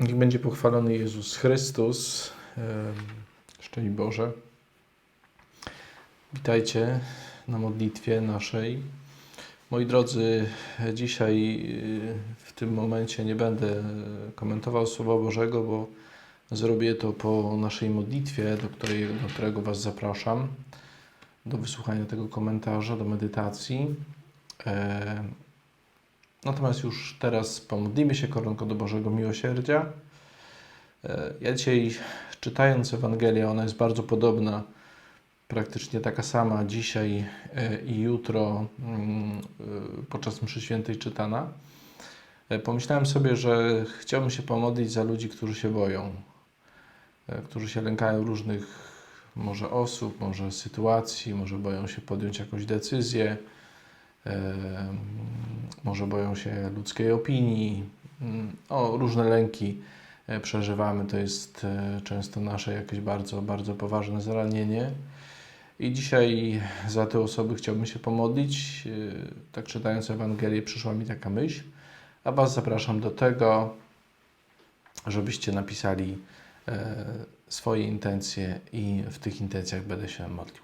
Niech będzie pochwalony Jezus Chrystus. Szczęść Boże. Witajcie na modlitwie naszej. Moi drodzy, dzisiaj y, w tym momencie nie będę komentował Słowa Bożego, bo zrobię to po naszej modlitwie, do, której, do którego Was zapraszam, do wysłuchania tego komentarza, do medytacji. Natomiast już teraz pomodlimy się koronką do Bożego Miłosierdzia. E, Ja dzisiaj czytając Ewangelię, ona jest bardzo podobna, praktycznie taka sama dzisiaj e, i jutro mm, e, podczas mszy świętej czytana. Pomyślałem sobie, że chciałbym się pomodlić za ludzi, którzy się boją, którzy się lękają różnych może osób, może sytuacji, może boją się podjąć jakąś decyzję, może boją się ludzkiej opinii. Mm, O, różne lęki e, przeżywamy. To jest e, często nasze jakieś bardzo, bardzo poważne zranienie. I dzisiaj za te osoby chciałbym się pomodlić. E, Tak czytając Ewangelię przyszła mi taka myśl, a Was zapraszam do tego, żebyście napisali swoje intencje i w tych intencjach będę się modlił.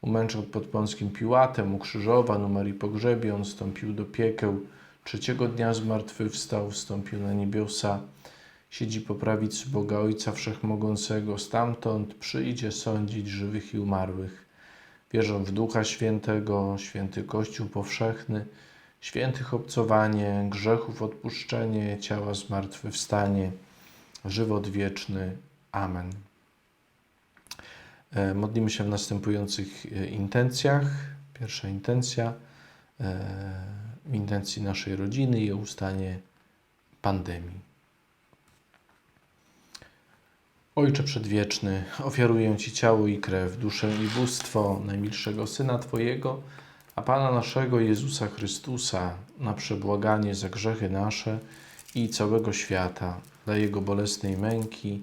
umęczał pod Pąckim Piłatem, ukrzyżowan, umarł i pogrzebion, wstąpił do piekieł, trzeciego dnia zmartwychwstał, wstąpił na niebiosa, siedzi po prawicy Boga Ojca Wszechmogącego, stamtąd przyjdzie sądzić żywych i umarłych. Wierzę w Ducha Świętego, święty Kościół powszechny, świętych obcowanie, grzechów odpuszczenie, ciała zmartwychwstanie, żywot wieczny. Amen. E, Modlimy się w następujących e, intencjach. Pierwsza intencja e, w intencji naszej rodziny i o ustanie pandemii. Ojcze Przedwieczny, ofiaruję Ci ciało i krew, duszę i bóstwo najmilszego Syna Twojego, a Pana naszego Jezusa Chrystusa na przebłaganie za grzechy nasze i całego świata, dla Jego bolesnej męki,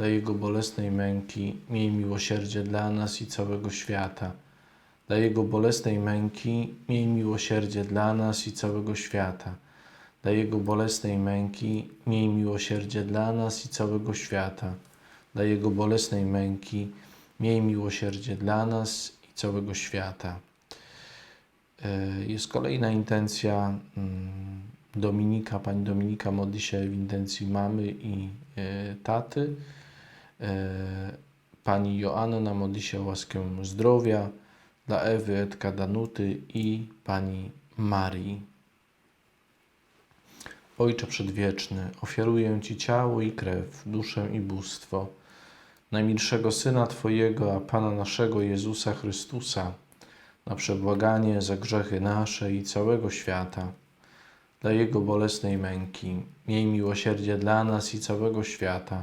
dla Jego bolesnej męki, miej miłosierdzie dla nas i całego świata. Dla Jego bolesnej męki, miej miłosierdzie dla nas i całego świata. Dla Jego bolesnej męki, miej miłosierdzie dla nas i całego świata. Dla Jego bolesnej męki, miej miłosierdzie dla nas i całego świata. E, Jest kolejna intencja mm, Dominika. Pani Dominika modli się w intencji mamy i e, taty. E, Pani Joanna modli się o łaskę zdrowia dla Ewy, Edka, Danuty i Pani Marii. Ojcze Przedwieczny, ofiaruję Ci ciało i krew, duszę i bóstwo najmilszego Syna Twojego, a Pana naszego Jezusa Chrystusa, na przebłaganie za grzechy nasze i całego świata, dla Jego bolesnej męki. Miej miłosierdzie dla nas i całego świata.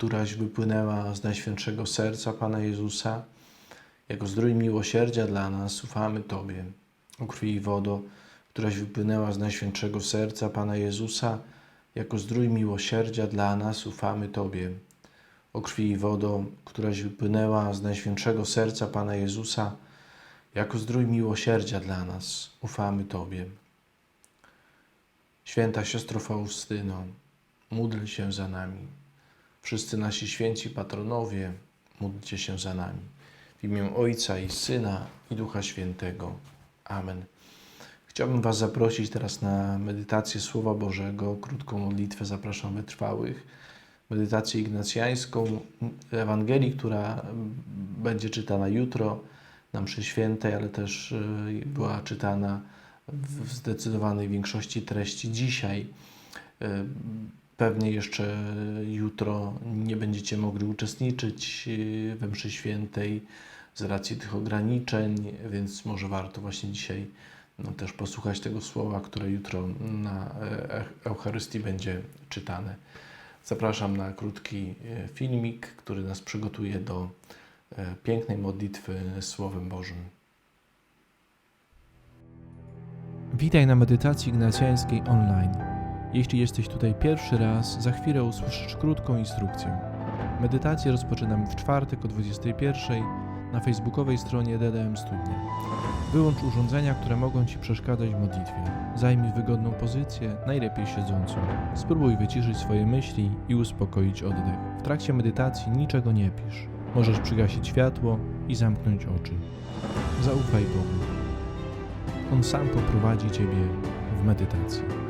któraś wypłynęła z Najświętszego Serca Pana Jezusa, jako zdrój miłosierdzia dla nas ufamy Tobie. O krwi i wodo, któraś wypłynęła z Najświętszego Serca Pana Jezusa, jako zdrój miłosierdzia dla nas ufamy Tobie. O krwi i wodo, któraś wypłynęła z Najświętszego Serca Pana Jezusa, jako zdrój miłosierdzia dla nas ufamy Tobie. Święta siostro Faustyno, módl się za nami. Wszyscy nasi święci patronowie, módlcie się za nami. W imię Ojca i Syna i Ducha Świętego. Amen. Chciałbym Was zaprosić teraz na medytację Słowa Bożego, krótką modlitwę zapraszam wytrwałych, medytację ignacjańską, Ewangelii, która będzie czytana jutro na mszy świętej, ale też y, była czytana w zdecydowanej większości treści dzisiaj. Pewnie jeszcze jutro nie będziecie mogli uczestniczyć y, we mszy świętej z racji tych ograniczeń, więc może warto właśnie dzisiaj no, też posłuchać tego słowa, które jutro na e- Eucharystii będzie czytane. Zapraszam na krótki e, filmik, który nas przygotuje do e, pięknej modlitwy Słowem Bożym. Witaj na medytacji ignacjańskiej online. Jeśli jesteś tutaj pierwszy raz, za chwilę usłyszysz krótką instrukcję. Medytację rozpoczynamy w czwartek o 21 na facebookowej stronie DDM Studnia. Wyłącz urządzenia, które mogą Ci przeszkadzać w modlitwie. Zajmij wygodną pozycję, najlepiej siedzącą. Spróbuj wyciszyć swoje myśli i uspokoić oddech. W trakcie medytacji niczego nie pisz. Możesz przygasić światło i zamknąć oczy. Zaufaj Bogu. On sam poprowadzi Ciebie w medytacji.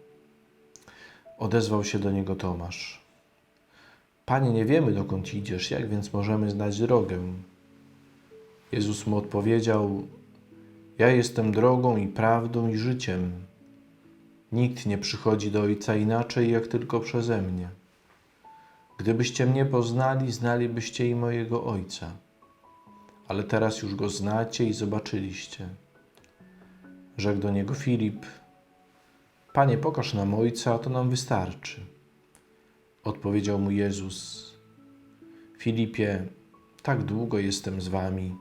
Odezwał się do niego Tomasz. Panie, nie wiemy, dokąd idziesz, jak więc możemy znać drogę? Jezus mu odpowiedział: Ja jestem drogą i prawdą i życiem. Nikt nie przychodzi do Ojca inaczej, jak tylko przeze mnie. Gdybyście mnie poznali, znalibyście i mojego Ojca. Ale teraz już go znacie i zobaczyliście. Rzekł do niego Filip: Panie, pokaż nam Ojca, a to nam wystarczy. Odpowiedział mu Jezus: Filipie, tak długo jestem z wami,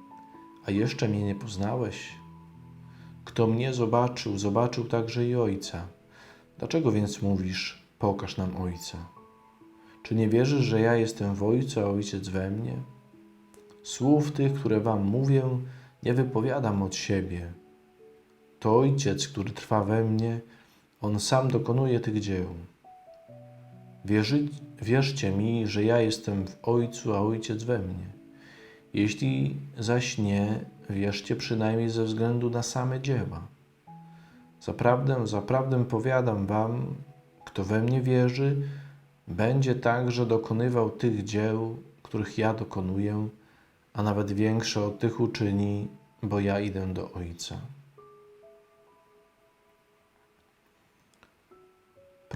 a jeszcze mnie nie poznałeś? Kto mnie zobaczył, zobaczył także i Ojca. Dlaczego więc mówisz: Pokaż nam Ojca? Czy nie wierzysz, że ja jestem w Ojcu, a Ojciec we mnie? Słów tych, które wam mówię, nie wypowiadam od siebie to Ojciec, który trwa we mnie, On sam dokonuje tych dzieł. Wierzy, wierzcie mi, że ja jestem w Ojcu, a Ojciec we mnie. Jeśli zaś nie, wierzcie przynajmniej ze względu na same dzieła. Zaprawdę, zaprawdę powiadam wam, kto we mnie wierzy, będzie także dokonywał tych dzieł, których ja dokonuję, a nawet większe od tych uczyni, bo ja idę do Ojca.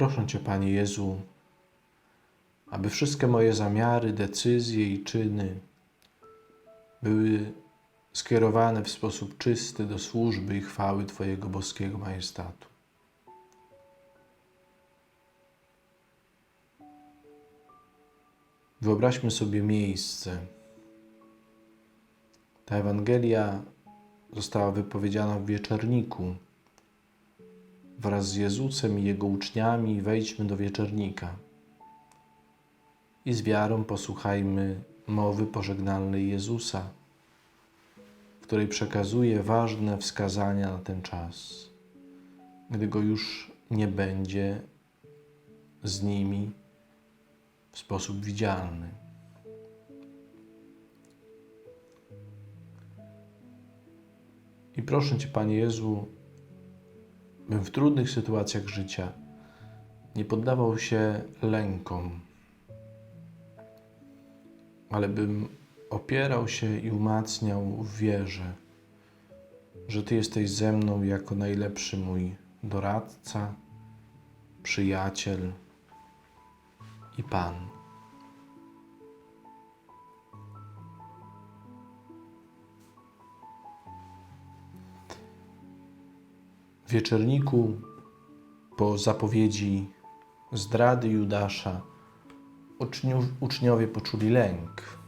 Proszę Cię, Panie Jezu, aby wszystkie moje zamiary, decyzje i czyny były skierowane w sposób czysty do służby i chwały Twojego boskiego majestatu. Wyobraźmy sobie miejsce. Ta Ewangelia została wypowiedziana w wieczorniku wraz z Jezusem i Jego uczniami wejdźmy do wieczornika i z wiarą posłuchajmy mowy pożegnalnej Jezusa, w której przekazuje ważne wskazania na ten czas, gdy Go już nie będzie z nimi w sposób widzialny. I proszę Cię, Panie Jezu, bym w trudnych sytuacjach życia nie poddawał się lękom, ale bym opierał się i umacniał w wierze, że Ty jesteś ze mną jako najlepszy mój doradca, przyjaciel i Pan. Wieczorniku po zapowiedzi zdrady Judasza uczniowie poczuli lęk,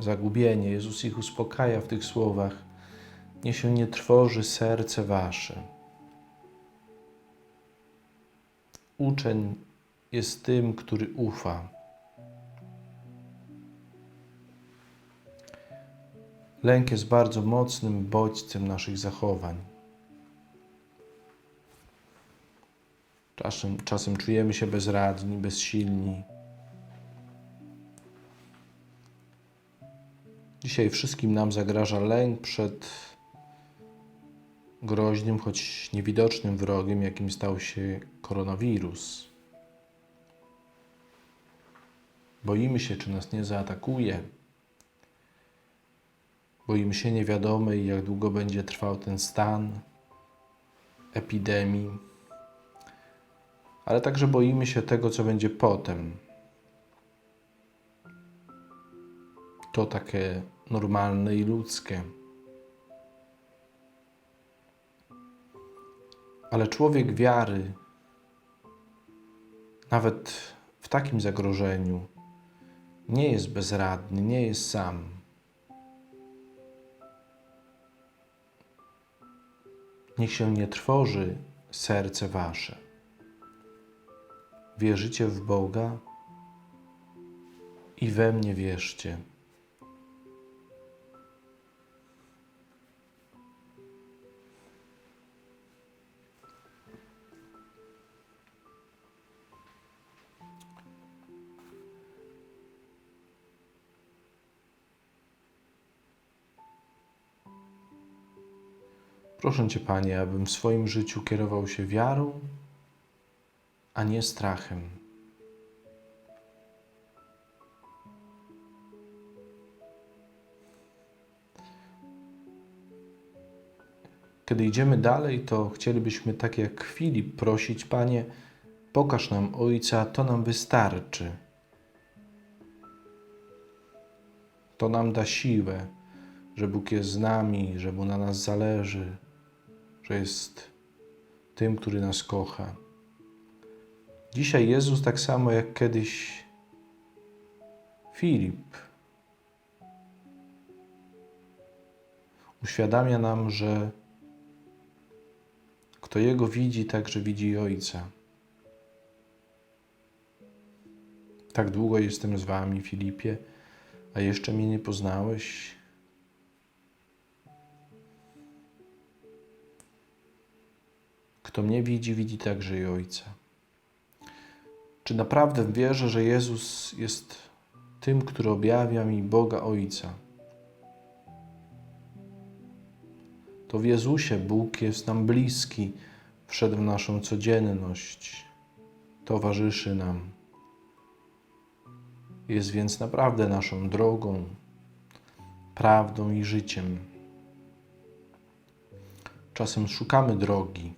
zagubienie. Jezus ich uspokaja w tych słowach: Niech się nie trwoży serce wasze. Uczeń jest tym, który ufa. Lęk jest bardzo mocnym bodźcem naszych zachowań. Czasem, czasem czujemy się bezradni, bezsilni. Dzisiaj wszystkim nam zagraża lęk przed groźnym, choć niewidocznym wrogiem, jakim stał się koronawirus. Boimy się, czy nas nie zaatakuje. Boimy się niewiadomej, jak długo będzie trwał ten stan epidemii, ale także boimy się tego, co będzie potem. To takie normalne i ludzkie. Ale człowiek wiary, nawet w takim zagrożeniu, nie jest bezradny, nie jest sam. Niech się nie trwoży serce wasze. Wierzycie w Boga i we mnie wierzcie. Proszę Cię, Panie, abym w swoim życiu kierował się wiarą, a nie strachem. Kiedy idziemy dalej, to chcielibyśmy, tak jak Filip, prosić, Panie, pokaż nam Ojca, to nam wystarczy. To nam da siłę, że Bóg jest z nami, że Mu na nas zależy, że jest tym, który nas kocha. Dzisiaj Jezus, tak samo jak kiedyś Filip, uświadamia nam, że kto Jego widzi, także widzi Ojca. Tak długo jestem z Wami, Filipie, a jeszcze mnie nie poznałeś. Kto mnie widzi, widzi także i Ojca. Czy naprawdę wierzę, że Jezus jest tym, który objawia mi Boga Ojca? To w Jezusie Bóg jest nam bliski, wszedł w naszą codzienność, towarzyszy nam. Jest więc naprawdę naszą drogą, prawdą i życiem. Czasem szukamy drogi.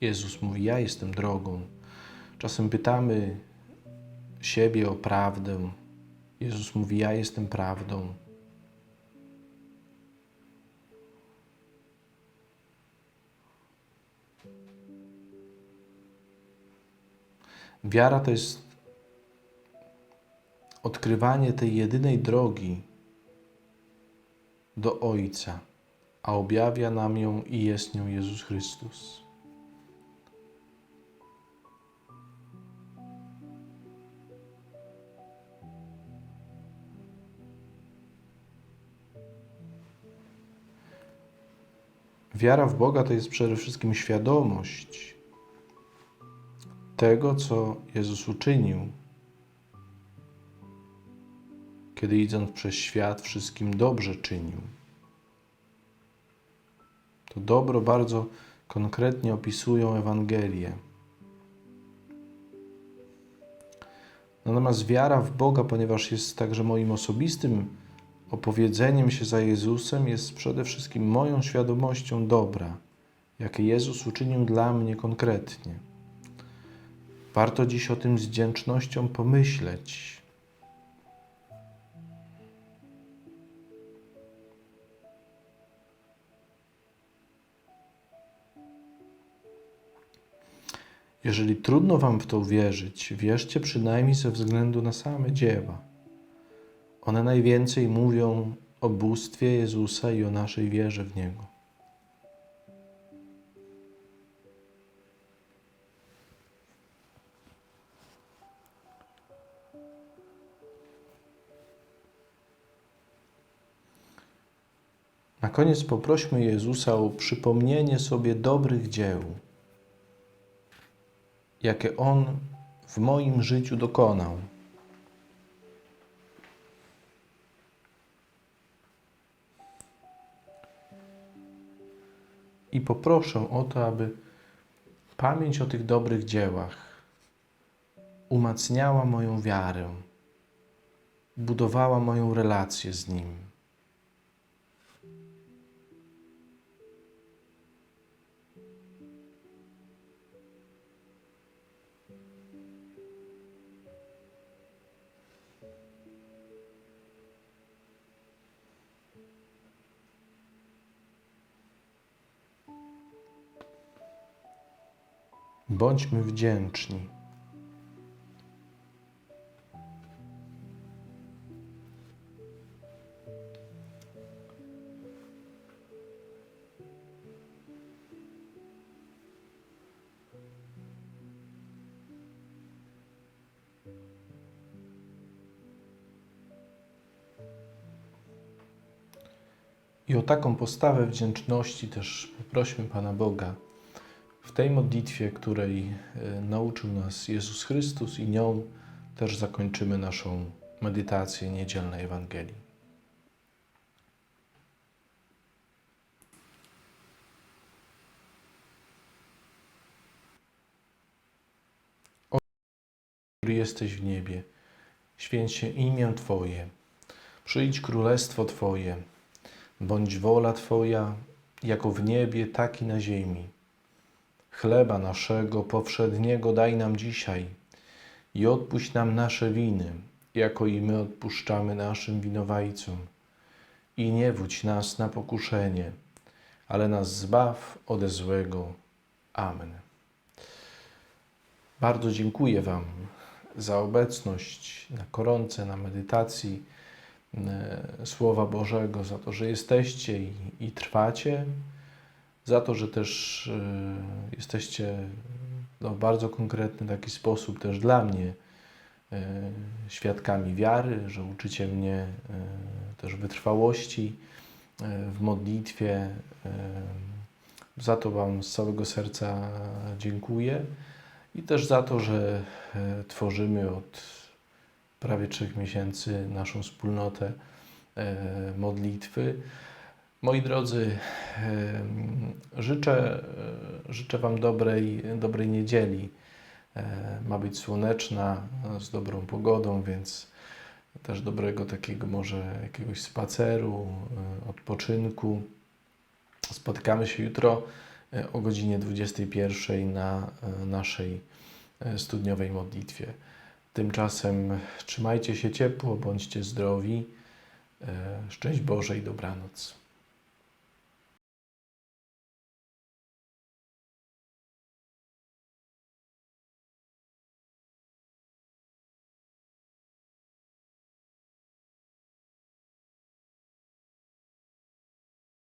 Jezus mówi: Ja jestem drogą. Czasem pytamy siebie o prawdę. Jezus mówi: Ja jestem prawdą. Wiara to jest odkrywanie tej jedynej drogi do Ojca, a objawia nam ją i jest nią Jezus Chrystus. Wiara w Boga to jest przede wszystkim świadomość tego, co Jezus uczynił, kiedy idąc przez świat, wszystkim dobrze czynił. To dobro bardzo konkretnie opisują Ewangelie. Natomiast wiara w Boga, ponieważ jest także moim osobistym opowiedzeniem się za Jezusem jest przede wszystkim moją świadomością dobra, jakie Jezus uczynił dla mnie konkretnie. Warto dziś o tym z wdzięcznością pomyśleć. Jeżeli trudno Wam w to uwierzyć, wierzcie przynajmniej ze względu na same dzieła. One najwięcej mówią o bóstwie Jezusa i o naszej wierze w Niego. Na koniec poprośmy Jezusa o przypomnienie sobie dobrych dzieł, jakie On w moim życiu dokonał. I poproszę o to, aby pamięć o tych dobrych dziełach umacniała moją wiarę, budowała moją relację z Nim. Bądźmy wdzięczni. I o taką postawę wdzięczności też poprośmy Pana Boga w tej modlitwie, której e, nauczył nas Jezus Chrystus, i nią też zakończymy naszą medytację niedzielnej Ewangelii. O, który jesteś w niebie, święć się imię Twoje, przyjdź królestwo Twoje, bądź wola Twoja, jako w niebie, tak i na ziemi. Chleba naszego powszedniego daj nam dzisiaj i odpuść nam nasze winy, jako i my odpuszczamy naszym winowajcom. I nie wódź nas na pokuszenie, ale nas zbaw ode złego. Amen. Bardzo dziękuję Wam za obecność na koronce, na medytacji e, Słowa Bożego, za to, że jesteście i, i trwacie za to, że też e, jesteście no, w bardzo konkretny taki sposób też dla mnie e, świadkami wiary, że uczycie mnie e, też wytrwałości w modlitwie. Za to Wam z całego serca dziękuję i też za to, że tworzymy od prawie trzech miesięcy naszą wspólnotę modlitwy. Moi drodzy, życzę, e, życzę Wam dobrej, dobrej niedzieli. E, Ma być słoneczna, z dobrą pogodą, więc też dobrego takiego może jakiegoś spaceru, e, odpoczynku. Spotykamy się jutro o godzinie 21 na naszej studniowej modlitwie. Tymczasem trzymajcie się ciepło, bądźcie zdrowi. Szczęść Boże i dobranoc.